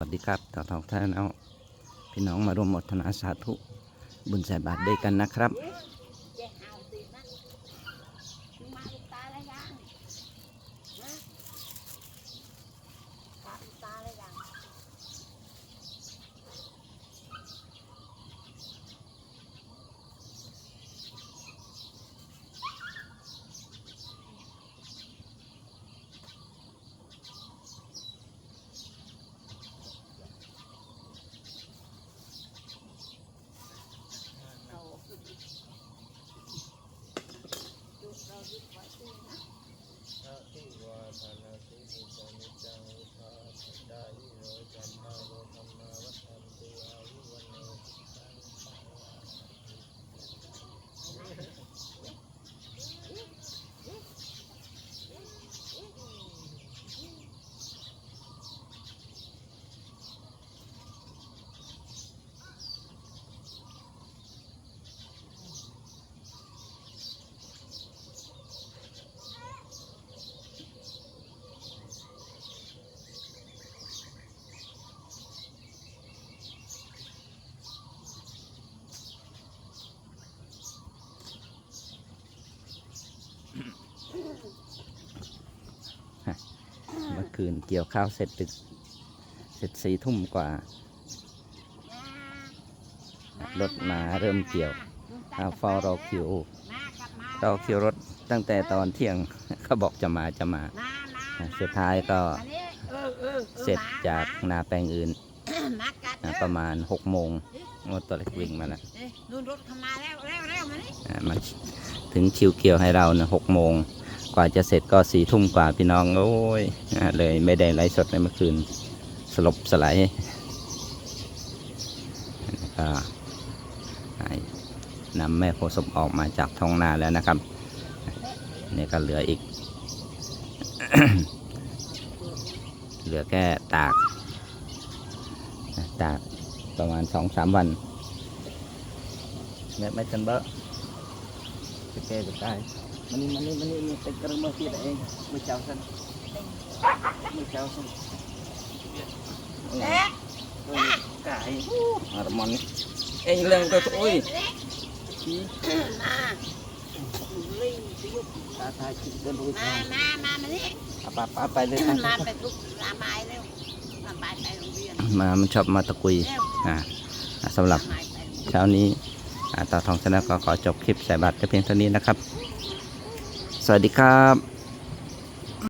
สวัสดีครับต่อทองท่านเอาพี่น้องมาร่วมอดทนาสาธุ บุญใส่บาตรด้วยกันนะครับ เจ๊หาวสินะมึงมาลูกตาแล้วยังนะตาลูกตาแล้วยัง เราหยุดเราหยุดไว้ด้วยนะ อะ ทิวาทานาสิสุปนิจจังวุธาสัดายิโรจันทาโรธรรมาวัฏันติอายุวันโนสุขังภาลัง เมื่อ คืนเกี่ยวข้าวเสร็จดึกเสร็จสี่ทุ่มกว่า รถมาเริ่มเกี่ยวอาฟอรอคิวมากลับมารอคิวรถตั้งแต่ตอนเที่ยงเขาบอกจะมาจะมามามาสุดท้ายก็อันนี้เออเออออเสร็จมจากนาแปลงอื่นมากัดอะเด้อประมาณหกโมงรถตัวเล็กวิ่งมาแล้วเอ้ยนู่นรถเข้ามาแล้วเร็วเร็วมานี่อะมาถึงคิวเกี่ยวให้เรานะหกโมงก ว่าจะเสร็จก็สี่ทุ่มกว่าพี่น้องโอ้ยเลยไม่ได้ไลฟ์สดในเมื่อคืนสลบสลายก็นำแม่โพธิ์ศพออกมาจากท้องนาแล้วนะครับนี่ก็เหลืออีก เหลือแค่ตาก ตากประมาณสองสามวันแม่ไม่จันเบอะจะแก้จะได้ มันนี่มันนี่มันนี่มันเป็นกระมือที่เองมือเจ้าสันมือเจ้าสันเออเอ๊ะเออกายอารมณ์นี่เองเรื่องตัวโอ้ยชี้มาลิงสิลูกตาทายคิดเดินรู้มาทางมามามานี่เอาไปไปไปเลยครับมาไปลูกมาไม้เร็วมาไปไปโรงเรียนมามันชอบมาตะกุยเร็วอ่าอะสำหรับมาไปโรงเรียนเช้านี้อ่าต่อทองชนะก็ขอจบคลิปใส่บัตรแต่เพียงเท่านี้นะครับ สวัสดีครับ